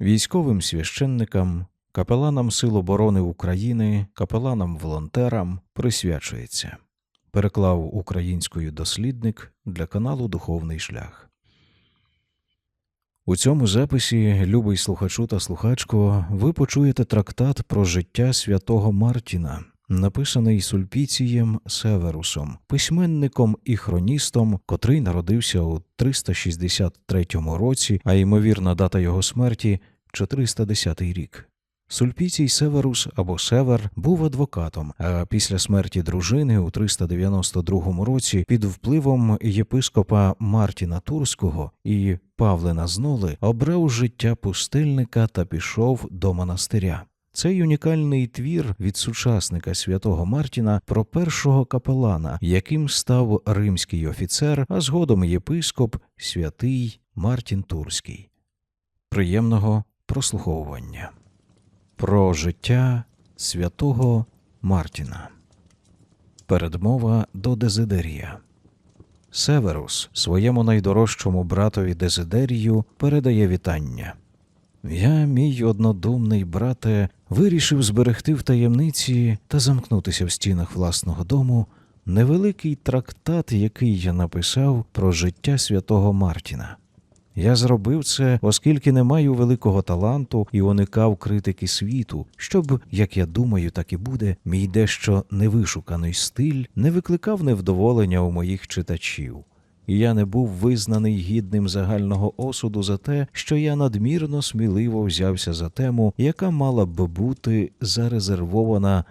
військовим священникам, капеланам Сил оборони України, капеланам-волонтерам присвячується. Переклав українською дослідник для каналу Духовний шлях. У цьому записі, любий слухачу та слухачко, ви почуєте трактат про життя святого Мартіна, написаний Сульпіцієм Северусом, письменником і хроністом, котрий народився у 363 році, а ймовірна дата його смерті 410 рік. Сульпіцій Северус або Север був адвокатом, а після смерті дружини у 392 році під впливом єпископа Мартіна Турського і Павлина Зноли обрав життя пустельника та пішов до монастиря. Цей унікальний твір від сучасника святого Мартіна про першого капелана, яким став римський офіцер, а згодом єпископ святий Мартін Турський. Приємного прослуховування про життя святого Мартіна. Передмова до Дезидерія. Северус своєму найдорожчому братові Дезидерію передає вітання. Я, мій однодумний брате, вирішив зберегти в таємниці та замкнутися в стінах власного дому невеликий трактат, який я написав про життя святого Мартіна. Я зробив це, оскільки не маю великого таланту і уникав критики світу, щоб, як я думаю, так і буде, мій дещо невишуканий стиль не викликав невдоволення у моїх читачів. Я не був визнаний гідним загального осуду за те, що я надмірно сміливо взявся за тему, яка мала б бути зарезервована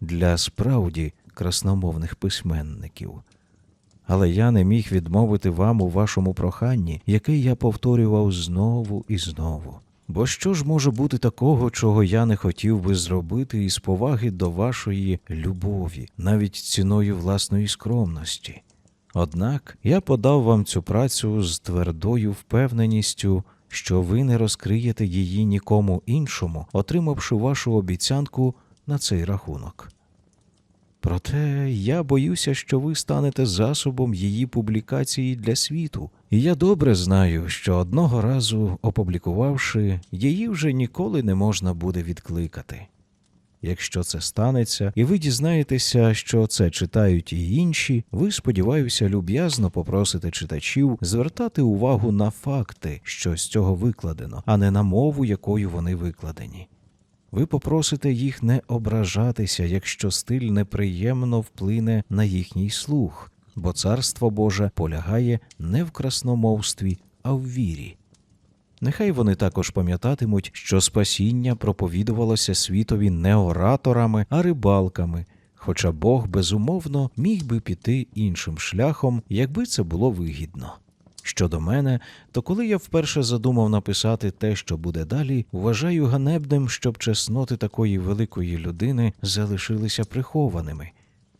для справді красномовних письменників але я не міг відмовити вам у вашому проханні, яке я повторював знову і знову. Бо що ж може бути такого, чого я не хотів би зробити із поваги до вашої любові, навіть ціною власної скромності? Однак я подав вам цю працю з твердою впевненістю, що ви не розкриєте її нікому іншому, отримавши вашу обіцянку на цей рахунок. Проте я боюся, що ви станете засобом її публікації для світу, і я добре знаю, що одного разу, опублікувавши, її вже ніколи не можна буде відкликати. Якщо це станеться, і ви дізнаєтеся, що це читають і інші, ви, сподіваюся, люб'язно попросите читачів звертати увагу на факти, що з цього викладено, а не на мову, якою вони викладені. Ви попросите їх не ображатися, якщо стиль неприємно вплине на їхній слух, бо царство Боже полягає не в красномовстві, а в вірі. Нехай вони також пам'ятатимуть, що спасіння проповідувалося світові не ораторами, а рибалками, хоча Бог безумовно міг би піти іншим шляхом, якби це було вигідно. Щодо мене, то коли я вперше задумав написати те, що буде далі, вважаю ганебним, щоб чесноти такої великої людини залишилися прихованими.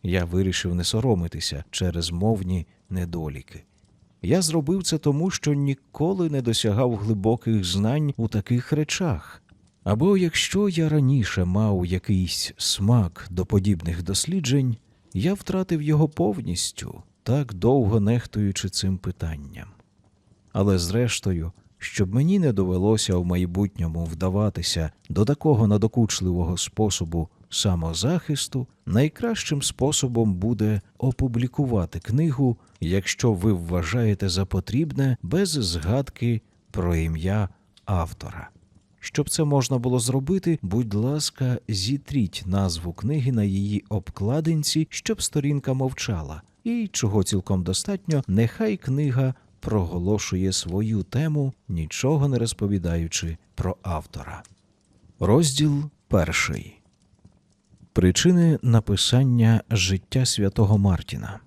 Я вирішив не соромитися через мовні недоліки. Я зробив це тому, що ніколи не досягав глибоких знань у таких речах. Або якщо я раніше мав якийсь смак до подібних досліджень, я втратив його повністю, так довго нехтуючи цим питанням. Але зрештою, щоб мені не довелося в майбутньому вдаватися до такого надокучливого способу самозахисту, найкращим способом буде опублікувати книгу, якщо ви вважаєте за потрібне, без згадки про ім'я автора. Щоб це можна було зробити, будь ласка, зітріть назву книги на її обкладинці, щоб сторінка мовчала, і чого цілком достатньо, нехай книга проголошує свою тему, нічого не розповідаючи про автора. Розділ перший Причини написання життя святого Мартіна.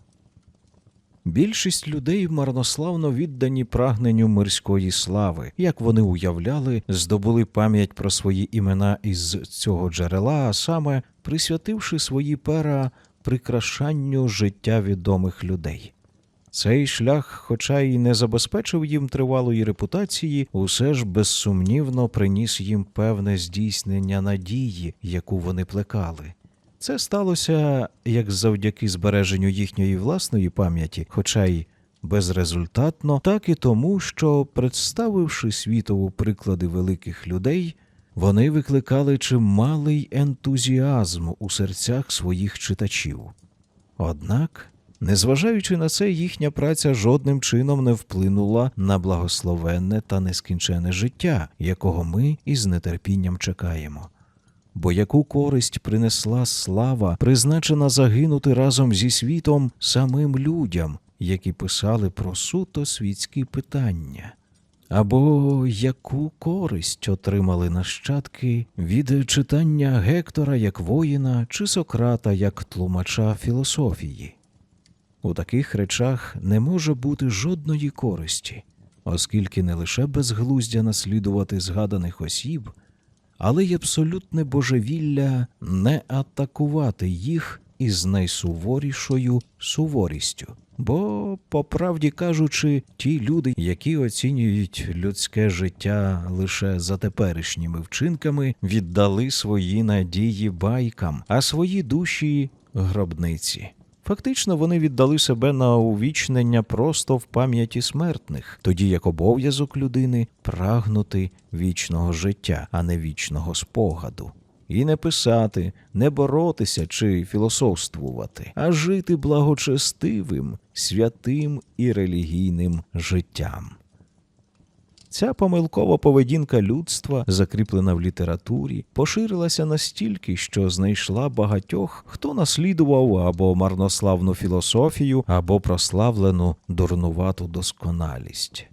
Більшість людей марнославно віддані прагненню мирської слави, як вони уявляли, здобули пам'ять про свої імена із цього джерела, а саме присвятивши свої пера прикрашанню життя відомих людей. Цей шлях, хоча й не забезпечив їм тривалої репутації, усе ж безсумнівно приніс їм певне здійснення надії, яку вони плекали. Це сталося як завдяки збереженню їхньої власної пам'яті, хоча й безрезультатно, так і тому, що, представивши світову приклади великих людей, вони викликали чималий ентузіазм у серцях своїх читачів. Однак, незважаючи на це, їхня праця жодним чином не вплинула на благословенне та нескінчене життя, якого ми із нетерпінням чекаємо. Бо яку користь принесла слава, призначена загинути разом зі світом самим людям, які писали про суто світські питання? Або яку користь отримали нащадки від читання Гектора як воїна чи Сократа як тлумача філософії? У таких речах не може бути жодної користі, оскільки не лише безглуздя наслідувати згаданих осіб, але й абсолютне божевілля не атакувати їх із найсуворішою суворістю. Бо, по правді кажучи, ті люди, які оцінюють людське життя лише за теперішніми вчинками, віддали свої надії байкам, а свої душі гробниці. Фактично, вони віддали себе на увічнення просто в пам'яті смертних, тоді як обов'язок людини прагнути вічного життя, а не вічного спогаду. І не писати, не боротися чи філософствувати, а жити благочестивим, святим і релігійним життям. Ця помилкова поведінка людства, закріплена в літературі, поширилася настільки, що знайшла багатьох, хто наслідував або марнославну філософію, або прославлену дурнувату досконалість.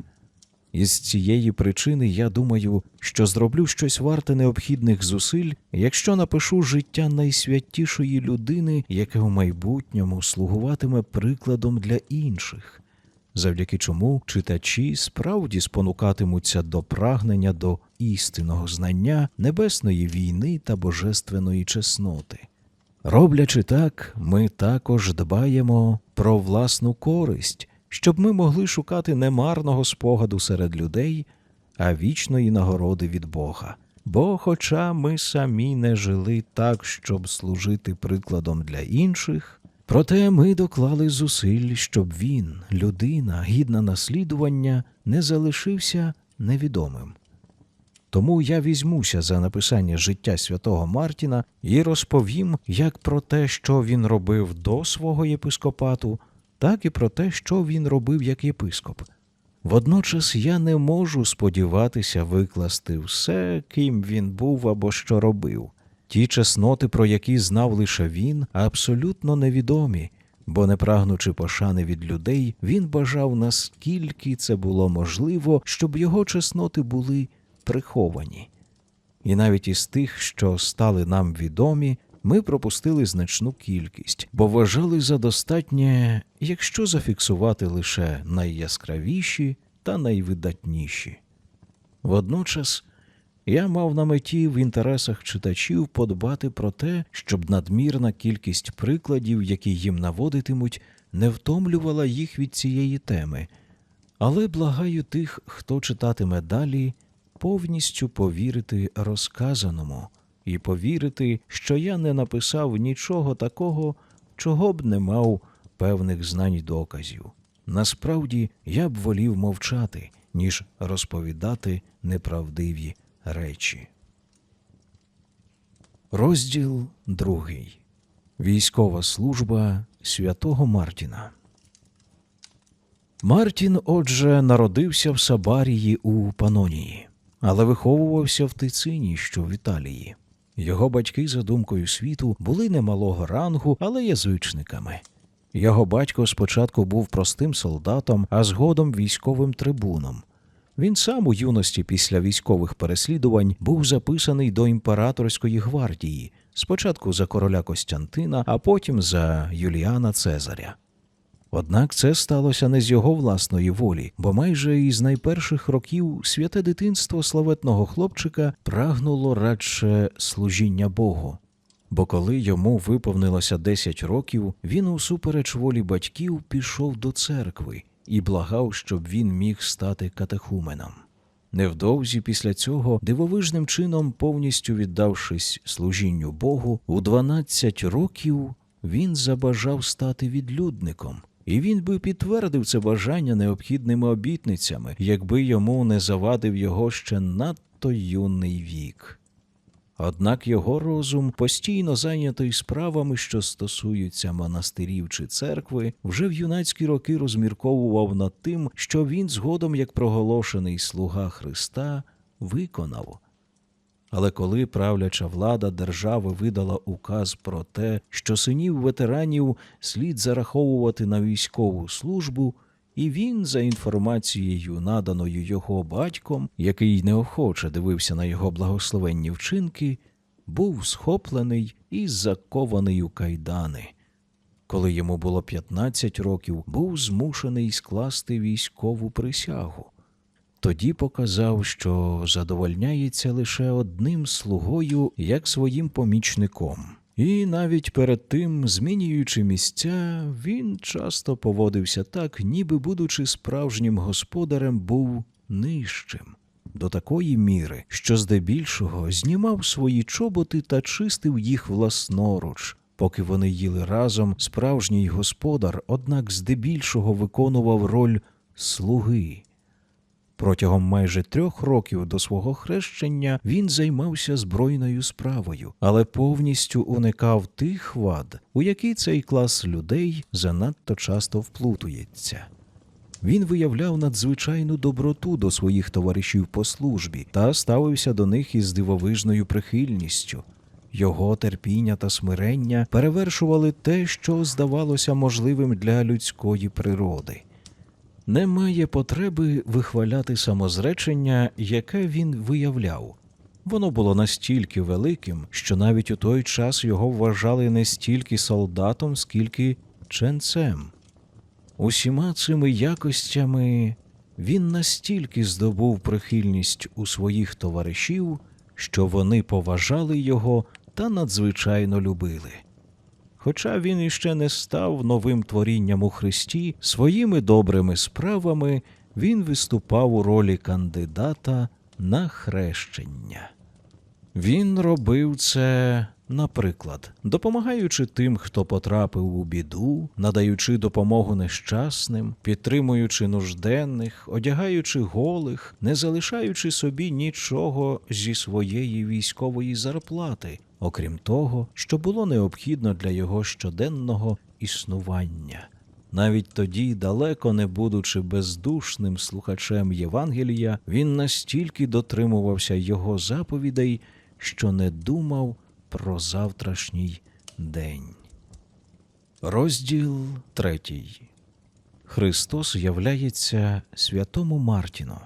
Із цієї причини я думаю, що зроблю щось варте необхідних зусиль, якщо напишу життя найсвятішої людини, яке в майбутньому слугуватиме прикладом для інших завдяки чому читачі справді спонукатимуться до прагнення до істинного знання небесної війни та божественної чесноти. Роблячи так, ми також дбаємо про власну користь, щоб ми могли шукати не марного спогаду серед людей, а вічної нагороди від Бога. Бо, хоча ми самі не жили так, щоб служити прикладом для інших, Проте ми доклали зусиль, щоб він, людина, гідна наслідування, не залишився невідомим. Тому я візьмуся за написання життя святого Мартіна і розповім як про те, що він робив до свого єпископату, так і про те, що він робив як єпископ. Водночас я не можу сподіватися викласти все, ким він був або що робив. Ті чесноти, про які знав лише він, абсолютно невідомі, бо, не прагнучи пошани від людей, він бажав, наскільки це було можливо, щоб його чесноти були приховані. І навіть із тих, що стали нам відомі, ми пропустили значну кількість, бо вважали за достатнє, якщо зафіксувати лише найяскравіші та найвидатніші. Водночас я мав на меті в інтересах читачів подбати про те, щоб надмірна кількість прикладів, які їм наводитимуть, не втомлювала їх від цієї теми, але благаю тих, хто читатиме далі, повністю повірити розказаному і повірити, що я не написав нічого такого, чого б не мав певних знань й доказів. Насправді я б волів мовчати, ніж розповідати неправдиві речі. Розділ другий. Військова служба святого Мартіна. Мартін, отже, народився в Сабарії у Панонії, але виховувався в Тицині, що в Італії. Його батьки, за думкою світу, були немалого рангу, але язичниками. Його батько спочатку був простим солдатом, а згодом військовим трибуном. Він сам у юності після військових переслідувань був записаний до імператорської гвардії, спочатку за короля Костянтина, а потім за Юліана Цезаря. Однак це сталося не з його власної волі, бо майже із найперших років святе дитинство славетного хлопчика прагнуло радше служіння Богу. Бо коли йому виповнилося 10 років, він усупереч волі батьків пішов до церкви і благав, щоб він міг стати катехуменом. Невдовзі після цього, дивовижним чином, повністю віддавшись служінню Богу, у 12 років він забажав стати відлюдником і він би підтвердив це бажання необхідними обітницями, якби йому не завадив його ще надто юний вік. Однак його розум, постійно зайнятий справами, що стосуються монастирів чи церкви, вже в юнацькі роки розмірковував над тим, що він згодом, як проголошений слуга Христа, виконав. Але коли правляча влада держави видала указ про те, що синів ветеранів слід зараховувати на військову службу, і він, за інформацією, наданою його батьком, який неохоче дивився на його благословенні вчинки, був схоплений і закований у кайдани. Коли йому було 15 років, був змушений скласти військову присягу. Тоді показав, що задовольняється лише одним слугою, як своїм помічником. І навіть перед тим, змінюючи місця, він часто поводився так, ніби, будучи справжнім господарем, був нижчим. До такої міри, що здебільшого знімав свої чоботи та чистив їх власноруч. Поки вони їли разом, справжній господар, однак здебільшого виконував роль слуги. Протягом майже трьох років до свого хрещення він займався збройною справою, але повністю уникав тих вад, у які цей клас людей занадто часто вплутується. Він виявляв надзвичайну доброту до своїх товаришів по службі та ставився до них із дивовижною прихильністю. Його терпіння та смирення перевершували те, що здавалося можливим для людської природи. Немає потреби вихваляти самозречення, яке він виявляв. Воно було настільки великим, що навіть у той час його вважали не стільки солдатом, скільки ченцем. Усіма цими якостями він настільки здобув прихильність у своїх товаришів, що вони поважали його та надзвичайно любили. Хоча він іще не став новим творінням у Христі, своїми добрими справами він виступав у ролі кандидата на хрещення. Він робив це, наприклад, допомагаючи тим, хто потрапив у біду, надаючи допомогу нещасним, підтримуючи нужденних, одягаючи голих, не залишаючи собі нічого зі своєї військової зарплати, окрім того, що було необхідно для його щоденного існування. Навіть тоді, далеко не будучи бездушним слухачем Євангелія, він настільки дотримувався його заповідей, що не думав про завтрашній день. Розділ третій. Христос являється святому Мартіну.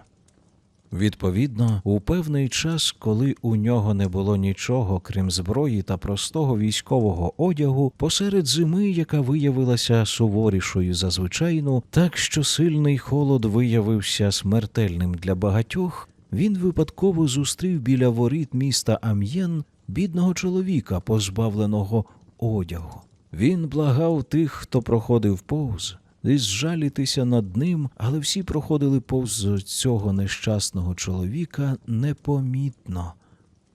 Відповідно, у певний час, коли у нього не було нічого, крім зброї та простого військового одягу, посеред зими, яка виявилася суворішою за звичайну, так що сильний холод виявився смертельним для багатьох, він випадково зустрів біля воріт міста Ам'єн бідного чоловіка, позбавленого одягу. Він благав тих, хто проходив повз, десь жалітися над ним, але всі проходили повз цього нещасного чоловіка непомітно.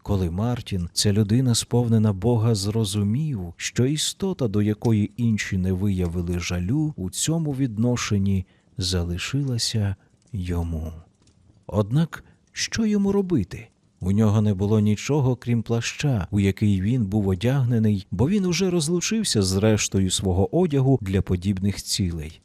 Коли Мартін, ця людина, сповнена Бога, зрозумів, що істота, до якої інші не виявили жалю, у цьому відношенні залишилася йому. Однак, що йому робити? У нього не було нічого, крім плаща, у який він був одягнений, бо він уже розлучився з рештою свого одягу для подібних цілей.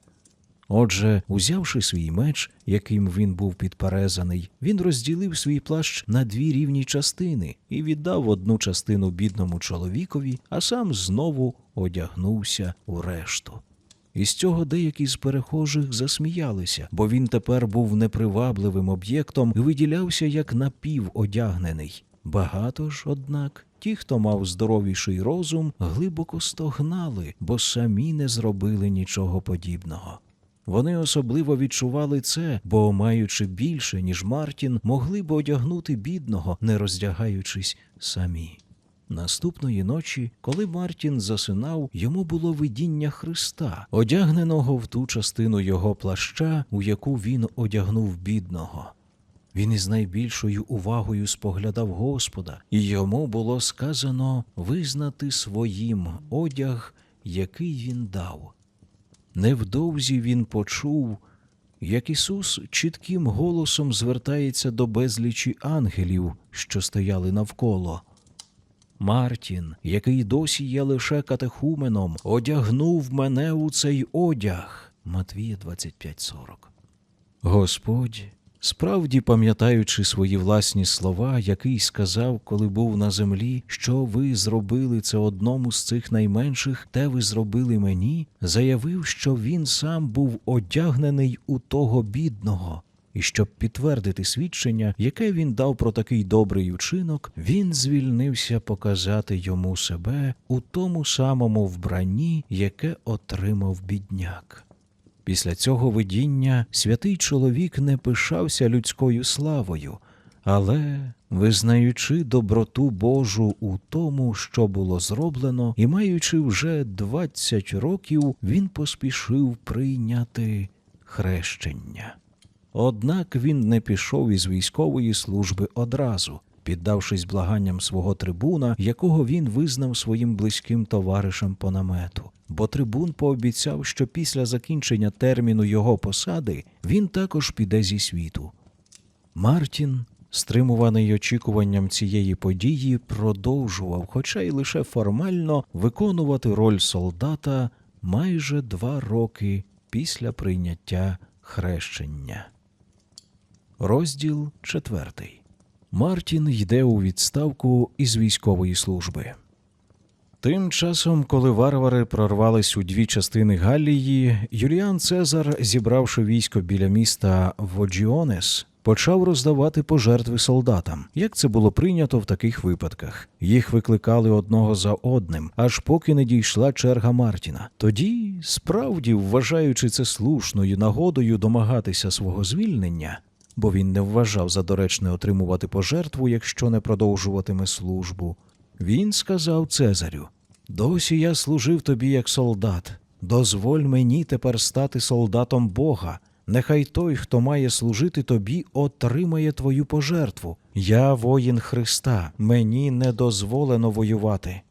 Отже, узявши свій меч, яким він був підперезаний, він розділив свій плащ на дві рівні частини і віддав одну частину бідному чоловікові, а сам знову одягнувся у решту. Із цього деякі з перехожих засміялися, бо він тепер був непривабливим об'єктом і виділявся як напіводягнений. Багато ж, однак, ті, хто мав здоровіший розум, глибоко стогнали, бо самі не зробили нічого подібного. Вони особливо відчували це, бо, маючи більше, ніж Мартін, могли б одягнути бідного, не роздягаючись самі. Наступної ночі, коли Мартін засинав, йому було видіння Христа, одягненого в ту частину його плаща, у яку він одягнув бідного. Він із найбільшою увагою споглядав Господа, і йому було сказано визнати своїм одяг, який він дав. Невдовзі він почув, як Ісус чітким голосом звертається до безлічі ангелів, що стояли навколо. Мартін, який досі є лише катехуменом, одягнув мене у цей одяг. Матвія 25.40. Господь, справді пам'ятаючи свої власні слова, який сказав, коли був на землі, що ви зробили це одному з цих найменших, те ви зробили мені, заявив, що він сам був одягнений у того бідного. І щоб підтвердити свідчення, яке він дав про такий добрий учинок, він звільнився показати йому себе у тому самому вбранні, яке отримав бідняк. Після цього видіння святий чоловік не пишався людською славою, але, визнаючи доброту Божу у тому, що було зроблено, і маючи вже двадцять років, він поспішив прийняти хрещення. Однак він не пішов із військової служби одразу, піддавшись благанням свого трибуна, якого він визнав своїм близьким товаришем по намету. Бо трибун пообіцяв, що після закінчення терміну його посади він також піде зі світу. Мартін, стримуваний очікуванням цієї події, продовжував, хоча й лише формально, виконувати роль солдата майже два роки після прийняття хрещення. Розділ четвертий. Мартін йде у відставку із військової служби. Тим часом, коли варвари прорвались у дві частини Галлії, Юліан Цезар, зібравши військо біля міста Воджіонес, почав роздавати пожертви солдатам, як це було прийнято в таких випадках. Їх викликали одного за одним, аж поки не дійшла черга Мартіна. Тоді, справді, вважаючи це слушною нагодою домагатися свого звільнення, бо він не вважав за доречне отримувати пожертву, якщо не продовжуватиме службу. Він сказав Цезарю: Досі я служив тобі як солдат. Дозволь мені тепер стати солдатом Бога. Нехай той, хто має служити тобі, отримає твою пожертву. Я воїн Христа, мені не дозволено воювати.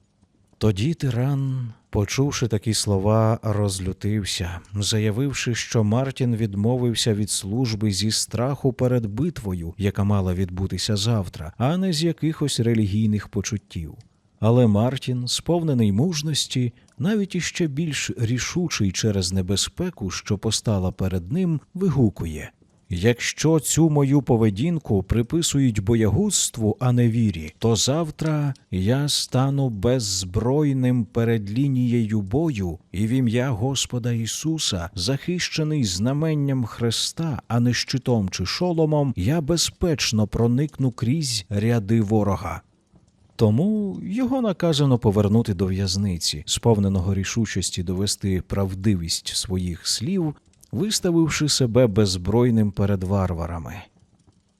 Тоді тиран, почувши такі слова, розлютився, заявивши, що Мартін відмовився від служби зі страху перед битвою, яка мала відбутися завтра, а не з якихось релігійних почуттів. Але Мартін, сповнений мужності, навіть іще більш рішучий через небезпеку, що постала перед ним, вигукує Якщо цю мою поведінку приписують боягузтву, а не вірі, то завтра я стану беззбройним перед лінією бою, і в ім'я Господа Ісуса, захищений знаменням Христа, а не щитом чи шоломом, я безпечно проникну крізь ряди ворога. Тому його наказано повернути до в'язниці, сповненого рішучості довести правдивість своїх слів, виставивши себе беззбройним перед варварами.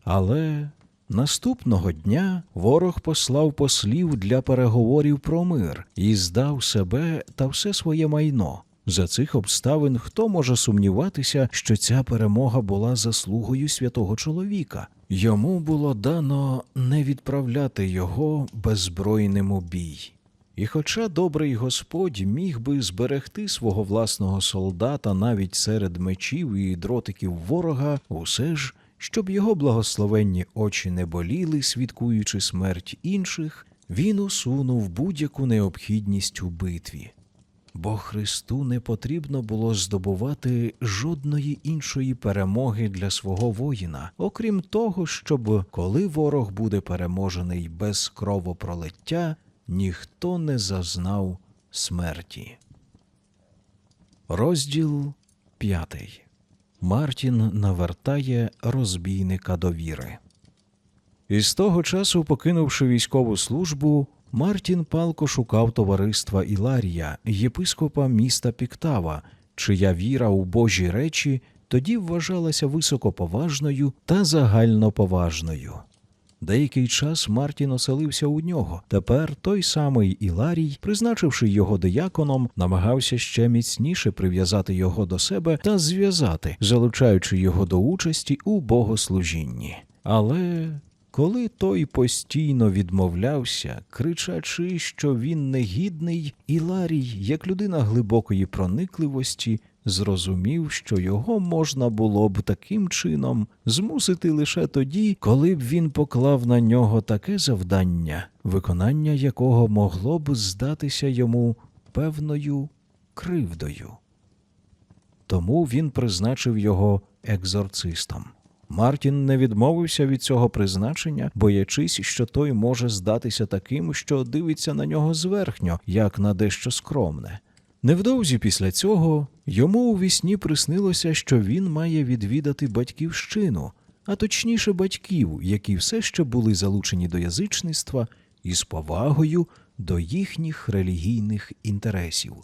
Але наступного дня ворог послав послів для переговорів про мир і здав себе та все своє майно. За цих обставин хто може сумніватися, що ця перемога була заслугою святого чоловіка? Йому було дано не відправляти його беззбройним у бій. І хоча добрий Господь міг би зберегти свого власного солдата навіть серед мечів і дротиків ворога, усе ж, щоб його благословенні очі не боліли, свідкуючи смерть інших, він усунув будь-яку необхідність у битві. Бо Христу не потрібно було здобувати жодної іншої перемоги для свого воїна, окрім того, щоб коли ворог буде переможений без кровопролиття, ніхто не зазнав смерті. Розділ п'ятий. Мартін навертає розбійника до віри. Із того часу, покинувши військову службу, Мартін палко шукав товариства Іларія, єпископа міста Піктава, чия віра у Божі речі тоді вважалася високоповажною та загальноповажною. Деякий час Мартін оселився у нього. Тепер той самий Іларій, призначивши його дияконом, намагався ще міцніше прив'язати його до себе та зв'язати, залучаючи його до участі у богослужінні. Але коли той постійно відмовлявся, кричачи, що він негідний, Іларій, як людина глибокої проникливості, зрозумів, що його можна було б таким чином змусити лише тоді, коли б він поклав на нього таке завдання, виконання якого могло б здатися йому певною кривдою. Тому він призначив його екзорцистом. Мартін не відмовився від цього призначення, боячись, що той може здатися таким, що дивиться на нього зверхньо, як на дещо скромне. Невдовзі після цього йому у вісні приснилося, що він має відвідати батьківщину, а точніше батьків, які все ще були залучені до язичництва із повагою до їхніх релігійних інтересів.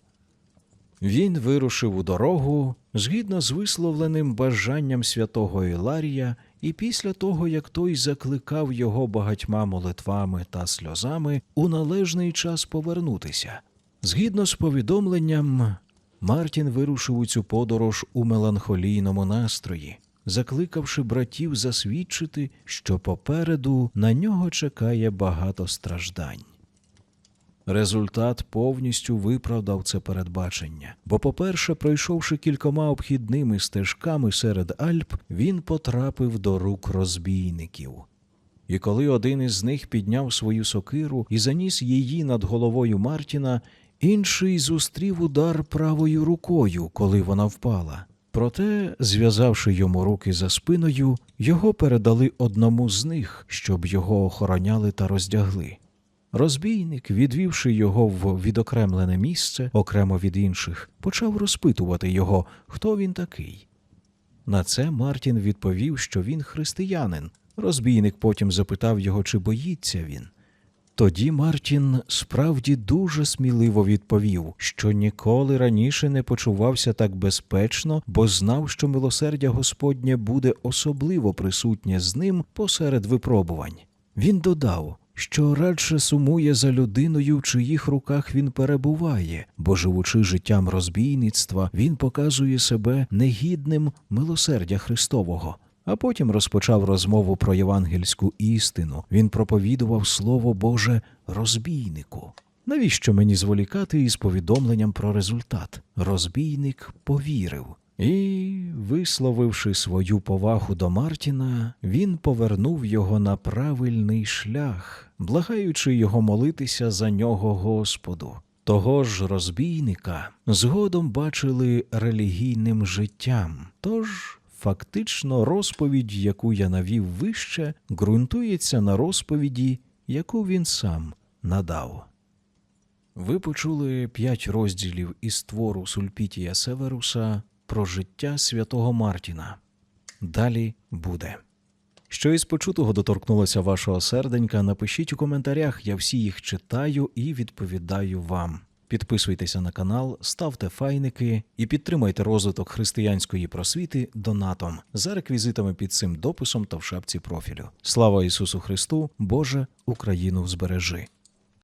Він вирушив у дорогу згідно з висловленим бажанням святого Іларія, і після того, як той закликав його багатьма молитвами та сльозами, у належний час повернутися. Згідно з повідомленням, Мартін вирушив у цю подорож у меланхолійному настрої, закликавши братів засвідчити, що попереду на нього чекає багато страждань. Результат повністю виправдав це передбачення, бо, по-перше, пройшовши кількома обхідними стежками серед Альп, він потрапив до рук розбійників. І коли один із них підняв свою сокиру і заніс її над головою Мартіна, інший зустрів удар правою рукою, коли вона впала. Проте, зв'язавши йому руки за спиною, його передали одному з них, щоб його охороняли та роздягли. Розбійник, відвівши його в відокремлене місце, окремо від інших, почав розпитувати його, хто він такий. На це Мартін відповів, що він християнин. Розбійник потім запитав його, чи боїться він. Тоді Мартін справді дуже сміливо відповів, що ніколи раніше не почувався так безпечно, бо знав, що милосердя Господнє буде особливо присутнє з ним посеред випробувань. Він додав, що радше сумує за людиною, в чиїх руках він перебуває, бо, живучи життям розбійництва, він показує себе негідним милосердя Христового. А потім розпочав розмову про євангельську істину. Він проповідував Слово Боже розбійнику. Навіщо мені зволікати із повідомленням про результат? Розбійник повірив. І, висловивши свою повагу до Мартіна, він повернув його на правильний шлях, благаючи його молитися за нього Господу. Того ж розбійника згодом бачили релігійним життям. Тож фактично розповідь, яку я навів вище, ґрунтується на розповіді, яку він сам надав. Ви почули п'ять розділів із твору Сульпітія Северуса про життя святого Мартіна. Далі буде. Що із почутого доторкнулося вашого серденька, напишіть у коментарях, я всі їх читаю і відповідаю вам. Підписуйтеся на канал, ставте файники і підтримайте розвиток християнської просвіти донатом за реквізитами під цим дописом та в шапці профілю. Слава Ісусу Христу! Боже, Україну збережи!